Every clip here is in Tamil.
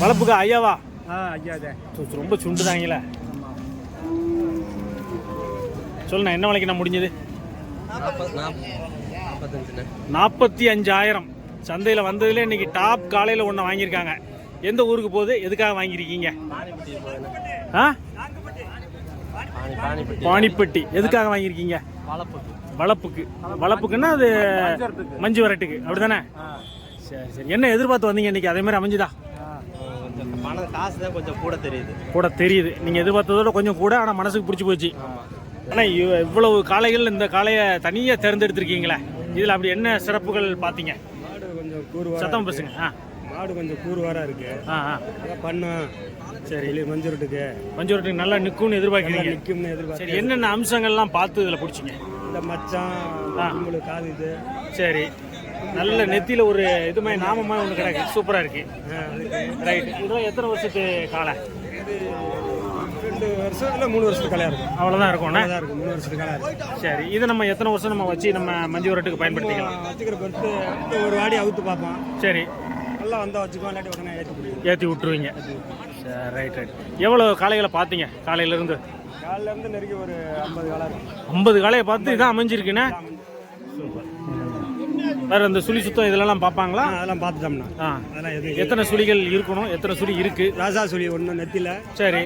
வளர்ப்புக்கு ஐயாவா? ஆ ஐயா ரொம்ப சுண்டுதாங்களே சொல்லுண்ணா என்ன விலைக்கு நான் முடிஞ்சது நாற்பத்தி அஞ்சாயிரம் சந்தையில் வந்ததுல இன்னைக்கு டாப் காலையில் ஒன்று வாங்கியிருக்காங்க. எந்த ஊருக்கு போகுது? எதுக்காக வாங்கியிருக்கீங்க? ஆ? பாணிப்பட்டி எதுக்காக வாங்கியிருக்கீங்க? வளப்புக்கு. வளப்புக்குன்னா அது மஞ்சு வரட்டுக்கு. அப்படிதானே? சரி சரி. என்ன எதிர்பார்த்து வந்தீங்க இன்னைக்கு? அதே மாதிரி அமைஞ்சுதா? பணம் காசு தான் கொஞ்சம் கூட தெரியுது. கூட தெரியுது. நீங்கள் எதிர்பார்த்ததோட கொஞ்சம் கூட ஆனால் மனசுக்கு பிடிச்சி போச்சு. ஆனால் இவ்வளவு காளைகள் இந்த காளையை தனியாக தேர்ந்தெடுத்திருக்கீங்களே? இதில் அப்படி என்ன சிறப்புகள் பார்த்தீங்க? மாடு கொஞ்சம் கூறுவாரா சத்தம் பேசுங்க. ஆ. மாடு கொஞ்சம் கூறுவாரா இருக்கு. ஆ ஆ. பண்ணோம் சரி. இல்லை மஞ்சூரட்டுக்கு மஞ்சூரட்டுக்கு நல்லா நிற்கும்னு எதிர்பார்க்குறீங்க? நிற்கும்னு எதிர்பார்த்து சரி என்னென்ன அம்சங்கள்லாம் பார்த்து இதில் பிடிச்சிங்க? இந்த மச்சான் காது இது. சரி. நல்ல நெத்தியில் ஒரு இது மாதிரி நாமமாக ஒன்று கிடக்கு சூப்பராக இருக்கு. ரைட் இதெல்லாம் எத்தனை வருஷத்து இது ரெண்டு வருஷம் இல்லை மூணு வருஷத்துக்கு கலையா இருக்கும். அவ்வளோதான் இருக்கும்ண்ணே அதான் இருக்கும். மூணு வருஷத்துக்கு கலையா இருக்கும். சரி இதை நம்ம எத்தனை வருஷம் நம்ம வச்சு நம்ம மஞ்சு வரட்டுக்கு பயன்படுத்திக்கலாம்? வச்சுக்கிற பொறுத்து ஒரு வாடி அவுத்து பார்ப்போம். சரி. நல்லா வந்தால் வச்சுக்குவோம் இல்லாட்டி உடனே ஏற்றி ஏற்றி விட்டுருவீங்க. சரி ரைட் ரைட் எவ்வளோ காளைகளை பார்த்தீங்க காலையிலேருந்து? காலைல இருந்து நெருங்கி ஒரு ஐம்பது காலம் இருக்கும். ஐம்பது காளையை பார்த்து இதான் அமைஞ்சிருக்குண்ணே வேற இந்த சுழி சுத்தம் இதெல்லாம் பார்ப்பாங்களா? அதெல்லாம் பார்த்துட்டோம்னா. ஆ. அதெல்லாம் எது எத்தனை சுழிகள் இருக்கணும்? எத்தனை சுழி இருக்கு? ராசா சொல்லி ஒன்று நெத்தியில் சரி.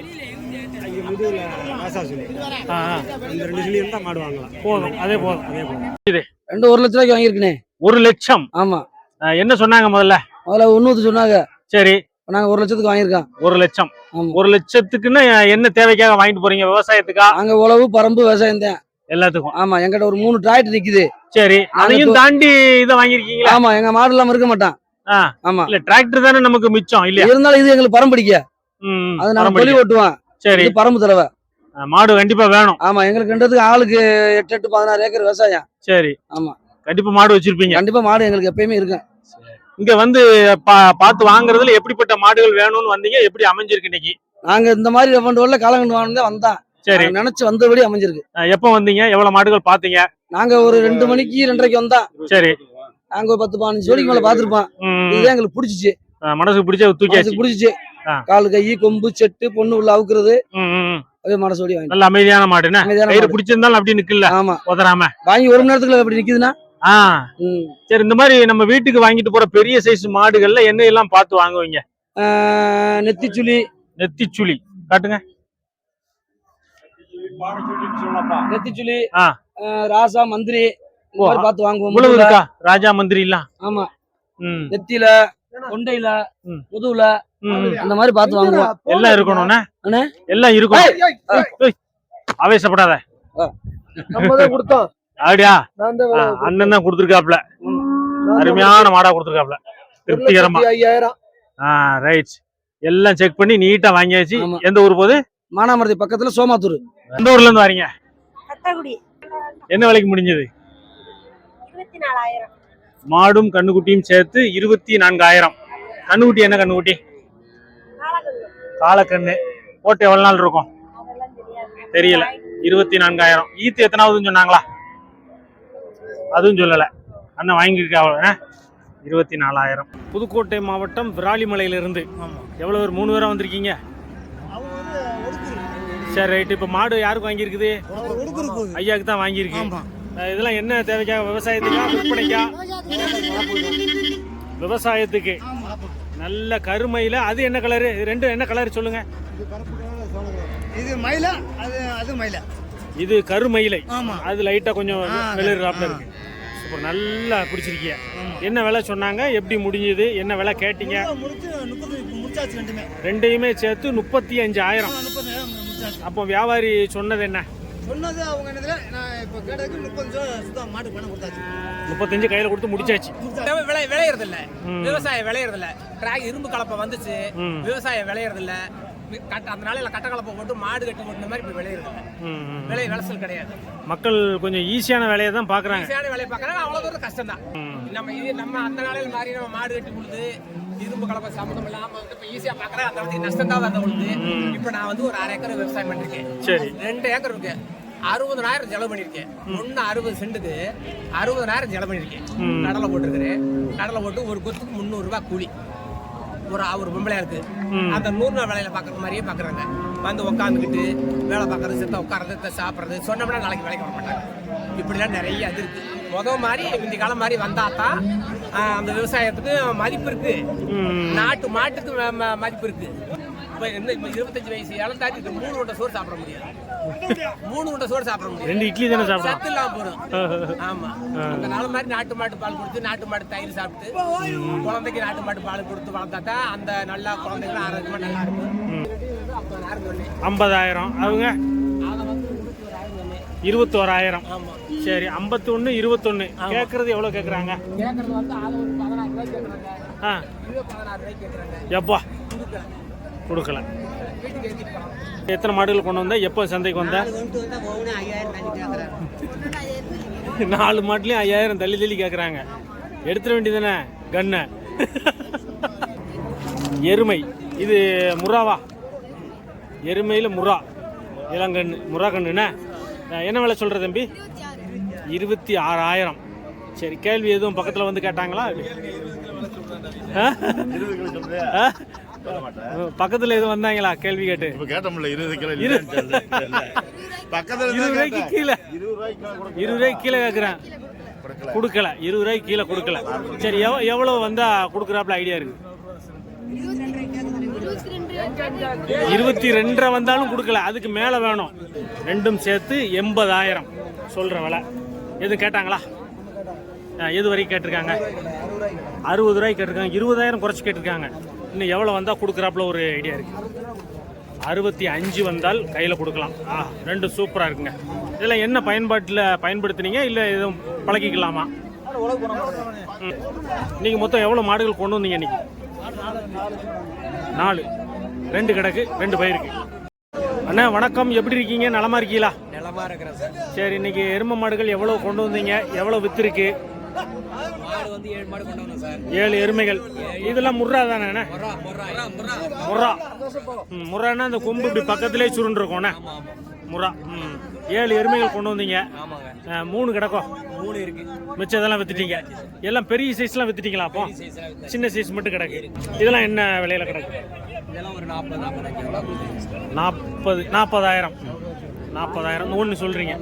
அங்கே முதுகில் ராசா சொல்லி ஆ ஆ. இந்த ரெண்டு சொல்லி இருந்தால் மாடு வாங்கலாம் போதும். அதே போதும். அதே போதும். இது. ரெண்டு ஒரு லட்ச ரூபாய்க்கு வாங்கியிருக்கனே. ஒரு லட்சம். ஆமா. ஆ, என்ன சொன்னாங்க முதல்ல? முதல்ல ஒன்னூத்து சொன்னாங்க. சரி. நாங்க ஒரு லட்சத்துக்கு வாங்கியிருக்கோம். ஒரு லட்சம். ஆமா. ஒரு லட்சத்துக்குன்னு என்ன தேவைக்காக வாங்கிட்டு போறீங்க? விவசாயத்துக்கா? அங்க உழவு பரம்பு விவசாயம் தான். எல்லாத்துக்கும். ஆமா எங்கிட்ட ஒரு மூணு டிராக்டர் நிக்குது சரி அதையும் தாண்டி இதை வாங்கியிருக்கீங்களா? ஆமா எங்க மாடு இல்லாம இருக்க மாட்டான். ஆமா. இல்ல டிராக்டர் தானே நமக்கு மிச்சம் இல்லையா? இருந்தாலும் இது எங்களுக்கு பரம்பு பிடிக்க. ம், அது பரம்பரைக்கு. தொழில் ஓட்டுவோம். சரி. பரம்பு தடவை. மாடு கண்டிப்பா வேணும். ஆமா எங்களுக்கு ரெண்டுத்துக்கு ஆளுக்கு எட்டு எட்டு பதினாறு ஏக்கர் விவசாயம். சரி. ஆமா. கண்டிப்பா மாடு வச்சிருப்பீங்க. கண்டிப்பா மாடு எங்களுக்கு எப்பயுமே இருக்கும். இங்க வந்து பார்த்து வாங்குறதுல எப்படிப்பட்ட மாடுகள் வேணும்னு வந்தீங்க? எப்படி அமைஞ்சிருக்கு இன்னைக்கு? நாங்க இந்த மாதிரி ரெண்டு காலங்கண்டு வாங்க வந்தான் சரி. நினைச்சு வந்தபடி அமைஞ்சிருக்கு. எப்போ வந்தீங்க? எவ்வளவு மாடுகள் பாத்தீங்க நாங்க ஒரு ரெண்டு மணிக்கு ரெண்டரைக்கு வந்தா. சரி. நாங்க ஒரு பத்து பதினஞ்சு ஜோடிக்கு மேல பாத்துருப்போம் இதுதான் எங்களுக்கு பிடிச்சிச்சு. மனசுக்கு பிடிச்ச மனசுக்கு பிடிச்சிச்சு. கால் கை கொம்பு செட்டு பொண்ணு உள்ள அவுக்குறது. அதே மனசு ஓடி வாங்கி நல்ல அமைதியான மாடுன்னு கயிறு. பிடிச்சிருந்தாலும் அப்படி நிக்கல ஆமா. உதறாம? வாங்கி ஒரு மணி நேரத்துக்குள்ள எப்படி நிக்குதுன்னா. சரி இந்த மாதிரி நம்ம வீட்டுக்கு வாங்கிட்டு போற பெரிய சைஸ் மாடுகள்ல என்ன எல்லாம் பார்த்து வாங்குவீங்க? நெத்திச்சுளி நெத்திச்சுளி காட்டுங்க. நெத்திச்சுளி ராசா மந்திரி பார்த்து வாங்குவோம். இருக்கா? ராஜா மந்திரி எல்லாம் ஆமா. ம், நெத்தியில கொண்டையில ம். முதுகுல ம், ம். அந்த மாதிரி பார்த்து வாங்குவோம். எல்லாம் இருக்கணும்ண்ணே அண்ணே. எல்லாம் இருக்கும் ஆவேசப்படாத. நம்ம தான் கொடுத்தோம் அப்படியா அண்ணன் தான் கொடுத்துருக்காப்ல அருமையான மாடா கொடுத்துருக்காப்ல திருப்திகரமா. ஐயாயிரம். ரைட் எல்லாம் செக் பண்ணி நீட்டா வாங்கியாச்சு. எந்த ஊர் போகுது? மானாமரத்தி பக்கத்துல சோமாத்தூர். எந்த ஊர்ல இருந்து வரீங்க? கத்தகுடி என்ன விலைக்கு முடிஞ்சது? மாடும் கண்ணுக்குட்டியும் சேர்த்து இருபத்தி நான்காயிரம். கண்ணுக்குட்டி என்ன கண்ணுக்குட்டி? காலக்கண்ணு. போட்டு எவ்வளவு நாள் இருக்கும்? அதெல்லாம் தெரியாது. தெரியல. இருபத்தி நான்காயிரம். ஈத்து எத்தனாவதுன்னு சொன்னாங்களா? அதுவும் சொல்லல. அண்ணன் வாங்கியிருக்கா இருபத்தி நாலாயிரம். புதுக்கோட்டை மாவட்டம் விராலிமலையிலிருந்து. எவ்வளவு பேர் மூணு பேரா வந்திருக்கீங்க? சரி ரைட் இப்போ மாடு யாருக்கு வாங்கியிருக்குது? ஐயாவுக்கு தான் வாங்கியிருக்கு. இதெல்லாம் என்ன தேவைக்கா? விவசாயத்துக்கா விற்பனைக்கா? விவசாயத்துக்கு. நல்ல கருமையில அது என்ன கலரு ரெண்டும் என்ன கலர் சொல்லுங்க? இது மயிலா? அது அது மயிலா. இது கருமயிலை. அது லைட்டா கொஞ்சம் ஆ. இருக்கு. சூப்பர். நல்லா பிடிச்சிருக்கீங்க என்ன விலை சொன்னாங்க? எப்படி முடிஞ்சது? என்ன விலை கேட்டீங்க? ரெண்டையுமே சேர்த்து முப்பத்தி அஞ்சாயிரம். முப்பது முடிச்சாச்சு அப்போ வியாபாரி சொன்னது என்ன? சொன்னது அவங்க என்னதுல நான் இப்போ கேட்டதுக்கு முப்பது ரூபா சுத்தம் மாட்டு பணம் கொடுத்தாச்சு. முப்பத்தஞ்சு கையில கொடுத்து முடிச்சாச்சு. விளை விளையறது இல்ல. விவசாயம் விளையறது இல்ல டிராக் இரும்பு கலப்பை வந்துச்சு. விவசாயம் விளையறது இல்ல அந்த நாளையில கட்ட கலப்பை போட்டு மாடு கட்டி போட்டு மாதிரி இப்ப விளையறது இல்ல. விலை விளைச்சல் கிடையாது. மக்கள் கொஞ்சம் ஈஸியான வேலையை தான் பாக்குறாங்க ஈஸியான வேலையை பார்க்கறாங்க. அவ்வளவு தூரம் கஷ்டம் தான். நம்ம இது நம்ம அந்த நாளையில மாதிரி நம்ம மாடு கட்டி கொடுத்து இரும்பு கலப்பை சம்மந்தம் இல்லாம வந்து இப்ப ஈஸியா பாக்குறேன். அந்த இடத்துக்கு நஷ்டம் தான் வருது உங்களுக்கு இப்ப நான் வந்து ஒரு அரை ஏக்கர் விவசாயம் பண்ணிருக்கேன். சரி. ரெண்டு ஏக்கர் இருக்கு. அறுபதனாயிரம் செலவு பண்ணிருக்கேன். ஒன்னு அறுபது சென்ட்டுக்கு அறுபதனாயிரம் செலவு பண்ணிருக்கேன். கடலை போட்டிருக்கிறேன். கடலை போட்டு ஒரு கொத்துக்கு முந்நூறு ரூபாய் கூலி. ஒரு ஒரு பொம்பளையா இருக்கு அந்த நூறு நாள் வேலையில பாக்குற மாதிரியே பாக்குறாங்க. வந்து உட்காந்துக்கிட்டு வேலை பார்க்கறது செத்த உட்காரது சாப்பிட்றது. சொன்னோம்னா நாளைக்கு வேலைக்கு வர மாட்டாங்க இப்படிலாம் நிறைய இது இருக்கு. முத மாதிரி இந்த காலம் மாதிரி வந்தா தான் அந்த விவசாயத்துக்கு மதிப்பு இருக்கு. நாட்டு மாட்டுக்கு மதிப்பு இருக்கு. இப்ப என்ன இப்ப இருபத்தஞ்சு வயசு இளந்தாட்டி இது மூணு உண்டை சோறு சாப்பிட முடியாது. மூணு உண்டை சோறு சாப்பிட முடியாது. ரெண்டு இட்லி தானே சத்து இல்லாம போறோம் ஆமா. அந்த நாள் மாதிரி நாட்டு மாட்டு பால் கொடுத்து நாட்டு மாட்டு தயிர் சாப்பிட்டு குழந்தைக்கு நாட்டு மாட்டு பால் கொடுத்து வளர்த்தா தான் அந்த நல்லா குழந்தைங்க ஆரோக்கியமா நல்லா இருக்கும். ஐம்பதாயிரம். அவங்க இருபத்தோராயிரம். சரி ஐம்பத்தொன்னு இருபத்தொன்னு. கேட்கறது எவ்வளோ கேட்குறாங்க ஆ. எப்பா? கொடுக்கல. எத்தனை மாடுகள் கொண்டு வந்த? எப்போ சந்தைக்கு வந்த? நாலு மாட்டுலையும் ஐயாயிரம் தள்ளி தள்ளி கேட்குறாங்க எடுத்துட வேண்டியதானே கண்ணை. எருமை. இது முறாவா? எருமையில் முறா. இளங்கண்ணு. முறா கண்ணுண்ணே? என்ன விலை சொல்கிற தம்பி? இருபத்தி ஆறாயிரம். சரி கேள்வி எதுவும் பக்கத்தில் வந்து கேட்டாங்களா? பக்கத்தில் எதுவும் வந்தாங்களா? கேள்வி கேட்டு. கேட்டோம்ல இருபது கிலோ. பக்கத்துல இருபது ரூபாய்க்கு. கீழே. இருபது ரூபாய்க்கு கீழே கேட்குறேன் கொடுக்கல. இருபது ரூபாய்க்கு கீழே கொடுக்கல. சரி எவ்வளோ எவ்வளோ வந்தா கொடுக்குறாப்புல ஐடியா இருக்கு? இருபத்தி ரெண்டரை வந்தாலும் கொடுக்கல. அதுக்கு மேலே வேணும். ரெண்டும் சேர்த்து எண்பதாயிரம் சொல்கிற விலை. எதுவும் கேட்டாங்களா? ஆ, எது வரைக்கும் கேட்டிருக்காங்க? அறுபது ரூபாய்க்கு கேட்டிருக்காங்க. இருபதாயிரம் குறைச்சி கேட்டிருக்காங்க. இன்னும் எவ்வளோ வந்தால் கொடுக்குறாப்புல ஒரு ஐடியா இருக்குது அறுபத்தி அஞ்சு வந்தால் கையில் கொடுக்கலாம். ஆ ரெண்டு சூப்பராக இருக்குங்க. இதெல்லாம் என்ன பயன்பாட்டில் பயன்படுத்துனீங்க? இல்லை எதுவும் பழகிக்கலாமா ம். மொத்தம் எவ்வளோ மாடுகள் கொண்டு வந்தீங்க இன்னைக்கு? நாலு. ரெண்டு கிடக்கு ரெண்டு பயிருக்கு அண்ணா வணக்கம். எப்படி இருக்கீங்க? நலமா இருக்கீங்களா? நிலமா இருக்கிறேன் சார். சரி இன்னைக்கு எரும மாடுகள் எவ்வளோ கொண்டு வந்தீங்க? எவ்வளோ வித்துருக்கு? ஏழு எருமைகள். இதெல்லாம் முர்ரா தானே முர்ரா முர்ரான்னா அந்த கொம்பு இப்படி பக்கத்திலே சுருண்டிருக்கோண்ணே முர்ரா ம். ஏழு எருமைகள் கொண்டு வந்தீங்க. மூணு கிடக்கும் மூணு இருக்கு. மிச்சம் இதெல்லாம் வித்துட்டீங்க. எல்லாம் பெரிய சைஸ்லாம் வித்துட்டீங்களா அப்போ? சின்ன சைஸ் மட்டும் கிடக்கு. இதெல்லாம் என்ன விலையில கிடக்கு? நாற்பது நாற்பது நாற்பது நாற்பதாயிரம். நாற்பதாயிரம். ஒன்று சொல்ற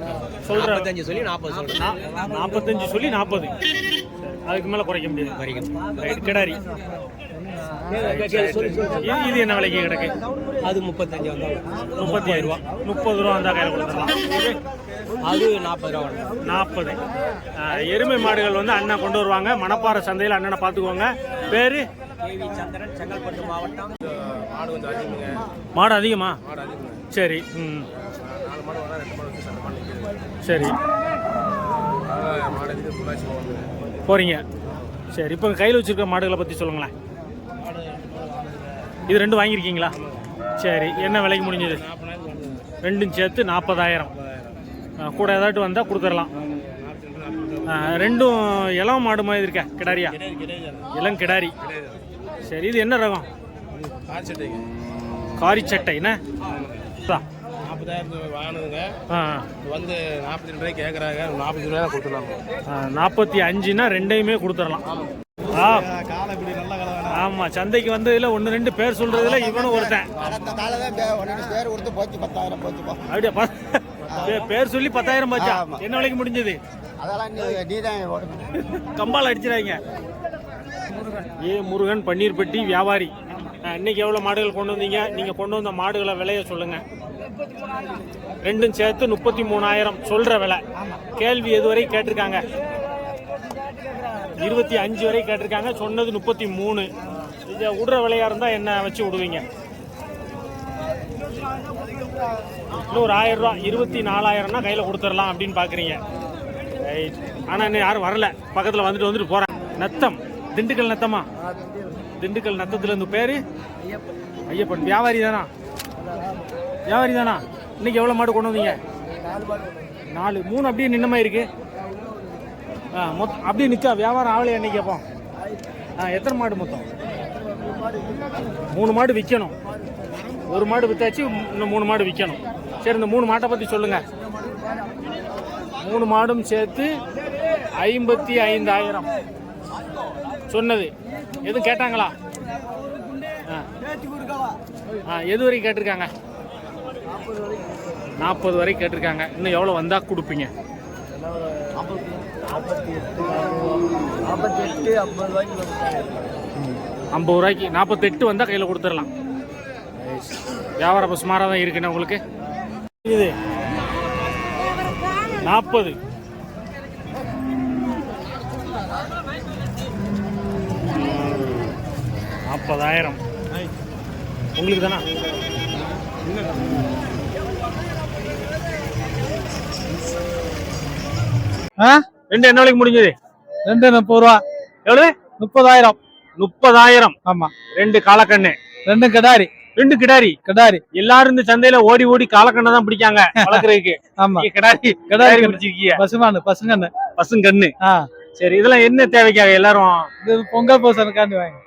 நாற்பத்தஞ்சு சொல்லி நாற்பது சொல்றேன் நா- நாற்பத்தஞ்சு சொல்லி நாற்பது. அதுக்கு மேல குறைக்க முடியாது. ரைட் கிடாரி. இது என்ன விலைக்கு கிடக்கு? அது முப்பத்தஞ்சு வந்தாலும் முப்பத்தி ஆயிரம் ரூபா. முப்பது ரூபா வந்தா கையில் கொடுத்துடலாம். அது நாற்பது ரூபா நாற்பது. எருமை மாடுகள் வந்து அண்ணன் கொண்டு வருவாங்க. மணப்பாறை சந்தையில் அண்ணனை பார்த்துக்குவாங்க பேரு கேவி சந்திரன் செங்கல்பட்டு மாவட்டம். மாடு கொஞ்சம் மாடு அதிகமா? மாடு அதிகங்க சரி ம். நாலு மாடு வேணா ரெண்டு மாடு வச்சு சண்டை பண்ணி சரி. மாடு புள்ளாச்சி போறீங்க. சரி இப்போ கையில் வச்சிருக்க மாடுகளை பற்றி சொல்லுங்களேன். இது ரெண்டும் வாங்கியிருக்கீங்களா? சரி என்ன விலைக்கு முடிஞ்சது? ரெண்டும் சேர்த்து நாற்பதாயிரம். கூட ஏதாட்டும் வந்தால் கொடுத்துடலாம். ரெண்டும் இளம் மாடு மாதிரி இருக்க கிடாரியா? இளம் கிடாரி. சரி இது என்ன ரகம்? காரி சட்டை என்ன? நாற்பத்தி கேட்குறாங்க நாற்பத்தி நாற்பத்தி அஞ்சுனா ரெண்டையுமே கொடுத்துடலாம். ஆ. ஆமா சந்தைக்கு வந்ததுல ஒன்று ரெண்டு பேர் சொல்றதுல இவனும் ஒருத்தன். காலை தான் பேர் போச்சு பத்தாயிரம் போச்சுப்பா அப்படியே பேர் சொல்லி பத்தாயிரம் பாச்சா? என்ன விலைக்கு முடிஞ்சது? அதெல்லாம் நீ தான் கம்பால் அடிச்சிடாங்க ஏ முருகன் பன்னீர்பட்டி வியாபாரி. இன்னைக்கு எவ்வளோ மாடுகள் கொண்டு வந்தீங்க? நீங்கள் கொண்டு வந்த மாடுகளை விலைய சொல்லுங்க. ரெண்டும் சேர்த்து முப்பத்தி மூணாயிரம் சொல்ற விலை. கேள்வி எதுவரை கேட்டிருக்காங்க? இருபத்தி அஞ்சு வரை கேட்டிருக்காங்க. சொன்னது முப்பத்தி மூணு. இதை விடுற விலையா இருந்தால் என்ன வச்சு விடுவீங்க? இன்னும் ஒரு ஆயிரம் ரூபா இருபத்தி நாலாயிரம்னா கையில் கொடுத்துடலாம் அப்படின்னு பார்க்குறீங்க ரைட் ஆனால் இன்னும் யாரும் வரல. பக்கத்தில் வந்துட்டு வந்துட்டு போகிறேன் நத்தம். திண்டுக்கல் நத்தமா? திண்டுக்கல் நத்தத்தில் இருந்து பேர்? ஐயப்பன். வியாபாரி தானா? வியாபாரி தானா? இன்னைக்கு எவ்வளோ மாடு கொண்டு வந்தீங்க? நாலு. மூணு அப்படியே நின்னமா இருக்கு. ஆ மொத்தம் அப்படியே நிற்கா வியாபாரம் ஆகலையா இன்னைக்கு அப்போ? ஆ எத்தனை மாடு மொத்தம்? மூணு மாடு விற்கணும் ஒரு மாடு விற்றாச்சு இன்னும் மூணு மாடு விற்கணும் சரி இந்த மூணு மாட்டை பற்றி சொல்லுங்கள் மூணு மாடும் சேர்த்து ஐம்பத்தி ஐந்தாயிரம். சொன்னது. எதுவும் கேட்டாங்களா? ஆ. எது வரைக்கும் கேட்டிருக்காங்க? நாற்பது வரைக்கும் கேட்டிருக்காங்க. இன்னும் எவ்வளோ வந்தால் கொடுப்பீங்க? ஐம்பது ரூபாய்க்கு நாற்பத்தெட்டு வந்தால் கையில் கொடுத்துடலாம். வியாபாரம் சுமாராக தான் இருக்குண்ணே உங்களுக்கு? இது. நாற்பது. நாற்பதாயிரம். உங்களுக்கு தானா ரெண்டு என்ன விலைக்கு முடிஞ்சது? ரெண்டு முப்பது ரூபா. எவ்வளவு? முப்பதாயிரம். முப்பதாயிரம். ஆமா. ரெண்டு காலக்கண்ணு. ரெண்டு கிடாரி. ரெண்டு கிடாரி. கிடாரி. எல்லாரும் இந்த சந்தையில ஓடி ஓடி காலக்கண்ணை தான் பிடிக்காங்க. வளர்க்குறதுக்கு. ஆமா. கிடாரி கிடாரி பிடிச்சிருக்கீங்க பசுமானு பசுங்கண்ணு. ஆ. சரி இதெல்லாம் என்ன தேவைக்காக எல்லாரும்? இது பொங்கல் பூசணுக்காண்டி வாங்கி.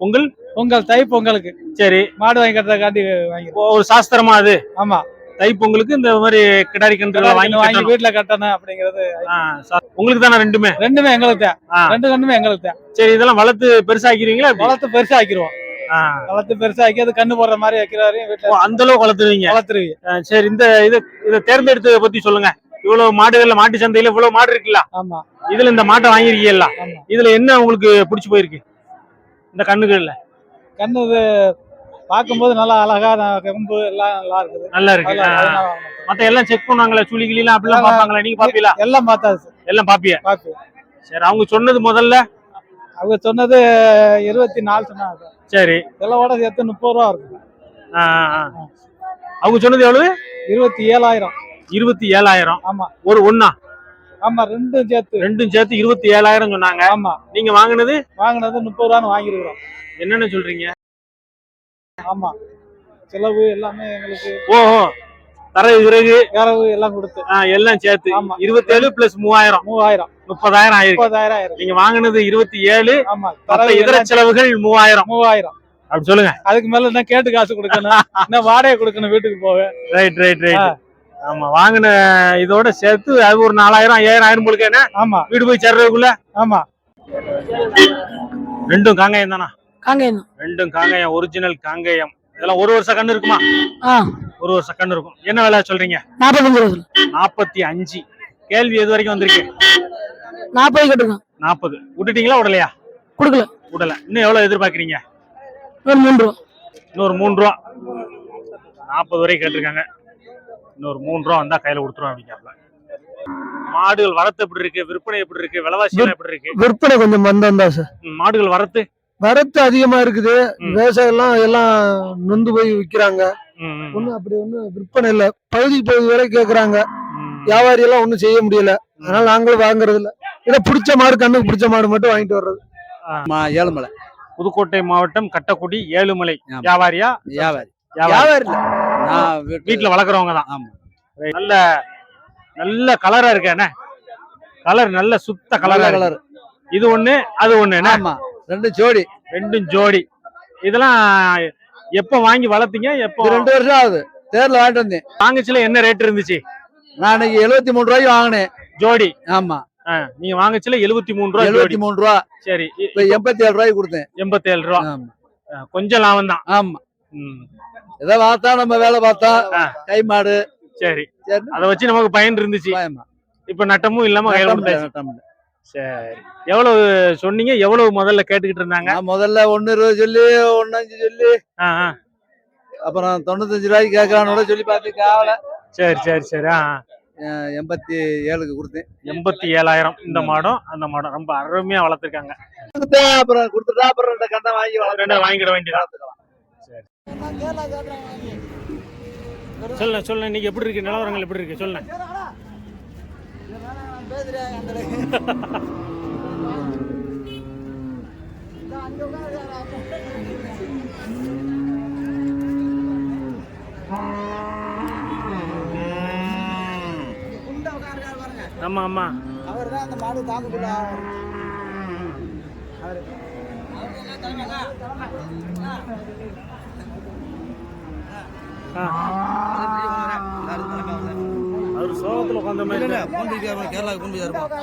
பொங்கல்? பொங்கல் தை பொங்கலுக்கு. சரி. மாடு வாங்கி கட்டுறதுக்காண்டி வாங்கி. ஒரு சாஸ்திரமா அது? ஆமா. தை பொங்கலுக்கு இந்த மாதிரி கிடாரி கன்றுகளை வாங்கி வாங்கி. வீட்டுல கட்டணும் அப்படிங்கிறது. உங்களுக்கு தானே ரெண்டுமே? ரெண்டுமே எங்களுக்கு. ரெண்டு கண்ணுமே எங்களுக்கு சரி இதெல்லாம் வளர்த்து பெருசாக்கிறீங்களா? வளர்த்து பெருசா ஆக்கிருவோம் ஆ. வளர்த்து பெருசா ஆக்கி அது கண்ணு போடுற மாதிரி வைக்கிற வரையும் ஓ, வீட்டுல அந்த அளவுக்கு வளர்த்துருவீங்க? வளர்த்துருவீங்க. சரி இந்த இதை இதை தேர்ந்தெடுத்ததை பத்தி சொல்லுங்க. இவ்வளவு மாடுகள்ல மாட்டு சந்தையில இவ்வளவு மாடு இருக்குல்ல? ஆமா. இதுல இந்த மாட்டை வாங்கிருக்கீங்களா ஆமா. இதுல என்ன உங்களுக்கு பிடிச்சு போயிருக்கு? இந்த கண்ணுகள்ல? கண்ணு பார்க்கும்போது நல்லா அழகா கொம்பு எல்லாம் நல்லா இருக்குது. நல்லா இருக்கு. மத்த எல்லாம் செக் பண்ணுவாங்களா சுழி கிளிலாம் அப்படிலாம் பாப்பாங்களா நீங்க பாப்பீங்களா எல்லாம் பார்த்தாச்சு எல்லாம் பாப்பிய பார்த்து. சரி அவங்க சொன்னது முதல்ல? அவங்க சொன்னது இருபத்தி நாலு சொன்னாங்க சரி. இதெல்லாம் சேர்த்து முப்பது ரூபா இருக்கும். அவங்க சொன்னது எவ்வளவு? இருபத்தி ஏழாயிரம். இருபத்தி ஏழாயிரம். ஆமா. ஒரு ஒண்ணா? ஆமா ரெண்டும் சேர்த்து. ரெண்டும் சேர்த்து இருபத்தி ஏழாயிரம் சொன்னாங்க. ஆமா. நீங்க வாங்குனது? வாங்கினது முப்பது ரூபான்னு வாங்கிருக்கிறோம் என்னன்னு சொல்றீங்க? ஆமா. செலவு எல்லாமே எங்களுக்கு ஓஹோ. தரகு விறகு. வேறவு எல்லாம் கொடுத்து. எல்லாம் சேர்த்து. இருபத்தேழு பிளஸ் மூவாயிரம். மூவாயிரம். முப்பதாயிரம் ஆயிருக்கு. முப்பதாயிரம் ஆயிரம் நீங்க வாங்குனது இருபத்தி ஏழு ஆமா மத்த இதர செலவுகள் மூவாயிரம். மூவாயிரம். அப்படி சொல்லுங்க. அதுக்கு மேல என்ன கேட்டு காசு கொடுக்கணும். என்ன வாடகை கொடுக்கணும் வீட்டுக்கு போக ரைட் ரைட் ரைட் ஆமா வாங்கின இதோட சேர்த்து அது ஒரு நாலாயிரம் ஐயாயிரம் ஆயிரம் உங்களுக்கு என்ன ஆமா. வீடு போய் சேர்றதுக்குள்ள? ஆமா. ரெண்டும் காங்கேயம் தானா? காங்கேயம் ரெண்டும் காங்கேயம் ஒரிஜினல் காங்கேயம். இதெல்லாம் ஒரு வருஷ கண்ணு இருக்குமா? ஒரு வருஷ கண்ணு இருக்கும். என்ன விலை சொல்றீங்க? நாற்பத்தஞ்சு நாற்பத்தி அஞ்சு. கேள்வி எது வரைக்கும் வந்திருக்கு? நாற்பது கட்டுருக்கோம் நாற்பது விட்டுட்டீங்களா விடலையா? கொடுக்கல. விடல. இன்னும் எவ்வளவு எதிர்பார்க்கறீங்க? ஒரு மூணு ரூபா. இன்னொரு மூணு ரூபா. நாற்பது வரை கேட்டிருக்காங்க. இன்னொரு மூணு ரூபா வந்தா கையில கொடுத்துருவோம் அப்படிங்காப்ல மாடுகள் வரத்து எப்படி இருக்கு? விற்பனை எப்படி இருக்கு? விலைவாசி எப்படி இருக்கு? விற்பனை கொஞ்சம் மந்தம் தான் சார். மாடுகள் வரத்து? வரத்து அதிகமா இருக்குது. விவசாயம் எல்லாம் எல்லாம் நொந்து போய் விக்கிறாங்க. ஒண்ணும் அப்படி ஒண்ணும் விற்பனை இல்ல. பகுதி பகுதி வரை கேக்குறாங்க. வியாபாரி எல்லாம் ஒண்ணும் செய்ய முடியல. அதனால நாங்களும் வாங்குறது இல்ல. இதை பிடிச்ச மாடு கண்ணுக்கு பிடிச்ச மாடு மட்டும் வாங்கிட்டு வர்றது. ஏழுமலை. புதுக்கோட்டை மாவட்டம் கட்டக்குடி ஏழுமலை. வியாபாரியா? வியாபாரி. வியாபாரி. வீட்டுல வளர்க்குறவங்க தான். ஆமா. நல்ல நல்ல கலரா இருக்கு என்ன? கலர் நல்ல சுத்த கலரா கலர் இது ஒண்ணு அது ஒண்ணு என்ன? ஆமா. ரெண்டு ஜோடி. ரெண்டும் ஜோடி. இதெல்லாம் எப்ப வாங்கி வளர்த்தீங்க? எப்போ இது ரெண்டு வருஷம் ஆகுது. தேர்ல வாங்கிட்டு வந்தேன். வாங்கச்சுல என்ன ரேட் இருந்துச்சு? நான் இன்னைக்கு எழுபத்தி மூணு ரூபாய்க்கு வாங்கினேன். ஜோடி. ஆமா. நீங்க வாங்கச்சுல எழுபத்தி மூணு ரூபா எழுபத்தி மூணு ரூபா. சரி இப்ப எண்பத்தி ஏழு ரூபாய்க்கு கொடுத்தேன். எண்பத்தி ஏழு ரூபா கொஞ்சம் லாபம் தான். ஆமா. ம், ஏதோ பார்த்தா நம்ம வேலை பார்த்தா. கை மாடு. சரி. அதை வச்சு நமக்கு பயன் இருந்துச்சு. இப்ப நட்டமும் இல்லாம நட்டம். சரி. எவ்வளவு சொன்னீங்க? எவ்வளவு முதல்ல கேட்டுக்கிட்டு இருந்தாங்க? முதல்ல ஒன்னு இருபது சொல்லி ஒன்னு அஞ்சு சொல்லி. அப்புறம் தொண்ணூத்தஞ்சு ரூபாய்க்கு கேட்கறான்னு சொல்லி பார்த்து காவல. சரி சரி சரி. ஆ. எண்பத்தி ஏழுக்கு கொடுத்தேன். எண்பத்தி ஏழாயிரம் இந்த மாடம் அந்த மாடம் ரொம்ப அருமையா வளர்த்துருக்காங்க. அப்புறம் கொடுத்துட்டா அப்புறம் ரெண்டு கண்டை வாங்கி. ரெண்டு வாங்கிட வேண்டியதான் சொல்லுங்க சொல்லுங்க இன்னைக்கு எப்படி இருக்கு? நிலவரங்கள் எப்படி இருக்கு? சொல்லுங்க ஆமா ஆமா அவர்தான் அந்த மாடு தாக்குக்குள்ள ஆ. அவர் சோகத்துல உட்காந்த மாதிரி கேரளாவுக்கு கொண்டு போய்